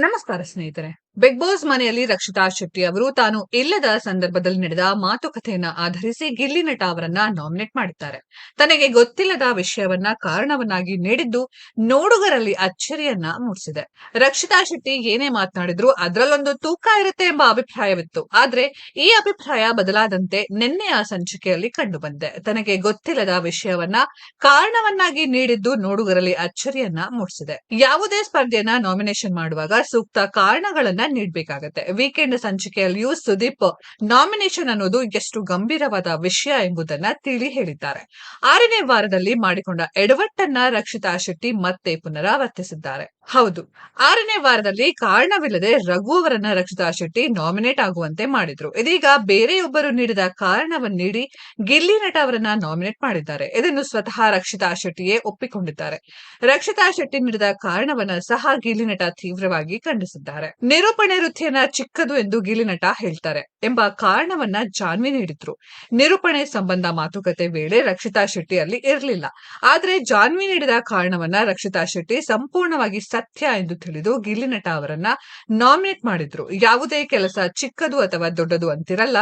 ನಮಸ್ಕಾರ ಸ್ನೇಹಿತರೆ. Big boss ಮನೆಯಲ್ಲಿ ರಕ್ಷಿತಾ ಶೆಟ್ಟಿ ಅವರು ತಾನು ಇಲ್ಲದ ಸಂದರ್ಭದಲ್ಲಿ ನಡೆದ ಮಾತುಕತೆಯನ್ನ ಆಧರಿಸಿ ಗಿಲ್ಲಿ ನಟ ಅವರನ್ನ ನಾಮಿನೇಟ್ ಮಾಡಿದ್ದಾರೆ. ತನಗೆ ಗೊತ್ತಿಲ್ಲದ ವಿಷಯವನ್ನ ಕಾರಣವನ್ನಾಗಿ ನೀಡಿದ್ದು ನೋಡುಗರಲ್ಲಿ ಅಚ್ಚರಿಯನ್ನ ಮೂಡಿಸಿದೆ. ರಕ್ಷಿತಾ ಶೆಟ್ಟಿ ಏನೇ ಮಾತನಾಡಿದ್ರು ಅದರಲ್ಲೊಂದು ತೂಕ ಇರುತ್ತೆ ಎಂಬ ಅಭಿಪ್ರಾಯವಿತ್ತು. ಆದ್ರೆ ಈ ಅಭಿಪ್ರಾಯ ಬದಲಾದಂತೆ ನಿನ್ನೆಯ ಸಂಚಿಕೆಯಲ್ಲಿ ಕಂಡುಬಂದಿದೆ ತನಗೆ ಗೊತ್ತಿಲ್ಲದ ವಿಷಯವನ್ನ ಕಾರಣವನ್ನಾಗಿ ನೀಡಿದ್ದು ನೋಡುಗರಲ್ಲಿ ಅಚ್ಚರಿಯನ್ನ ಮೂಡಿಸಿದೆ. ಯಾವುದೇ ಸ್ಪರ್ಧೆಯನ್ನ ನಾಮಿನೇಷನ್ ಮಾಡುವಾಗ ಸೂಕ್ತ ಕಾರಣಗಳನ್ನ ನೀಡಬೇಕಾಗತ್ತೆ. ವೀಕೆಂಡ್ ಸಂಚಿಕೆಯಲ್ಲಿಯೂ ಸುದೀಪ್ ನಾಮಿನೇಷನ್ ಅನ್ನೋದು ಎಷ್ಟು ಗಂಭೀರವಾದ ವಿಷಯ ಎಂಬುದನ್ನ ತಿಳಿ ಹೇಳಿದ್ದಾರೆ. ಆರನೇ ವಾರದಲ್ಲಿ ಮಾಡಿಕೊಂಡ ಎಡವಟ್ಟನ್ನ ರಕ್ಷಿತಾ ಶೆಟ್ಟಿ ಮತ್ತೆ ಪುನರಾವರ್ತಿಸಿದ್ದಾರೆ. ಹೌದು. ಆರನೇ ವಾರದಲ್ಲಿ ಕಾರಣವಿಲ್ಲದೆ ರಘು ಅವರನ್ನ ರಕ್ಷಿತಾ ಶೆಟ್ಟಿ ನಾಮಿನೇಟ್ ಆಗುವಂತೆ ಮಾಡಿದ್ರು. ಇದೀಗ ಬೇರೆಯೊಬ್ಬರು ನೀಡಿದ ಕಾರಣವನ್ನು ನೀಡಿ ಗಿಲ್ಲಿ ನಟ ಅವರನ್ನ ನಾಮಿನೇಟ್ ಮಾಡಿದ್ದಾರೆ. ಇದನ್ನು ಸ್ವತಃ ರಕ್ಷಿತಾ ಶೆಟ್ಟಿಯೇ ಒಪ್ಪಿಕೊಂಡಿದ್ದಾರೆ. ರಕ್ಷಿತಾ ಶೆಟ್ಟಿ ನೀಡಿದ ಕಾರಣವನ್ನ ಸಹ ಗಿಲ್ಲಿ ನಟ ತೀವ್ರವಾಗಿ ಖಂಡಿಸಿದ್ದಾರೆ. ನಿರೂಪಣೆ ವೃತ್ತಿಯನ್ನ ಚಿಕ್ಕದು ಎಂದು ಗಿಲ್ಲಿ ನಟ ಹೇಳ್ತಾರೆ ಎಂಬ ಕಾರಣವನ್ನ ಜಾನ್ವಿ ನೀಡಿದ್ರು. ನಿರೂಪಣೆ ಸಂಬಂಧ ಮಾತುಕತೆ ವೇಳೆ ರಕ್ಷಿತಾ ಶೆಟ್ಟಿ ಅಲ್ಲಿ ಇರಲಿಲ್ಲ. ಆದ್ರೆ ಜಾನ್ವಿ ನೀಡಿದ ಕಾರಣವನ್ನ ರಕ್ಷಿತಾ ಶೆಟ್ಟಿ ಸಂಪೂರ್ಣವಾಗಿ ಸತ್ಯ ಎಂದು ತಿಳಿದು ಗಿಲ್ಲಿ ನಟ ಅವರನ್ನ ನಾಮಿನೇಟ್ ಮಾಡಿದ್ರು. ಯಾವುದೇ ಕೆಲಸ ಚಿಕ್ಕದು ಅಥವಾ ದೊಡ್ಡದು ಅಂತಿರಲ್ಲ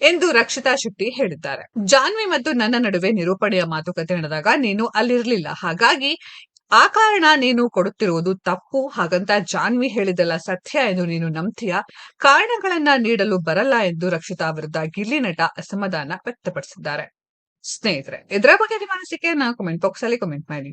ಎಂದು ರಕ್ಷಿತಾ ಶೆಟ್ಟಿ ಹೇಳಿದ್ದಾರೆ. ಜಾನ್ವಿ ಮತ್ತು ನನ್ನ ನಡುವೆ ನಿರೂಪಣೆಯ ಮಾತುಕತೆ ನಡೆದಾಗ ನೀನು ಅಲ್ಲಿರಲಿಲ್ಲ. ಹಾಗಾಗಿ ಆ ಕಾರಣ ನೀನು ಕೊಡುತ್ತಿರುವುದು ತಪ್ಪು. ಹಾಗಂತ ಜಾನ್ವಿ ಹೇಳಿದಲ್ಲ ಸತ್ಯ ಎಂದು ನೀನು ನಂಬ್ತೀಯ? ಕಾರಣಗಳನ್ನ ನೀಡಲು ಬರಲ್ಲ ಎಂದು ರಕ್ಷಿತಾ ವಿರುದ್ಧ ಗಿಲ್ಲಿ ನಟ ಅಸಮಾಧಾನ ವ್ಯಕ್ತಪಡಿಸಿದ್ದಾರೆ. ಸ್ನೇಹಿತರೆ, ಇದರ ಬಗ್ಗೆ ನಿಮ್ಮ ಅನಿಸಿಕೆಯನ್ನ ಕಮೆಂಟ್ ಬಾಕ್ಸ್ ಅಲ್ಲಿ ಕಮೆಂಟ್ ಮಾಡಿ.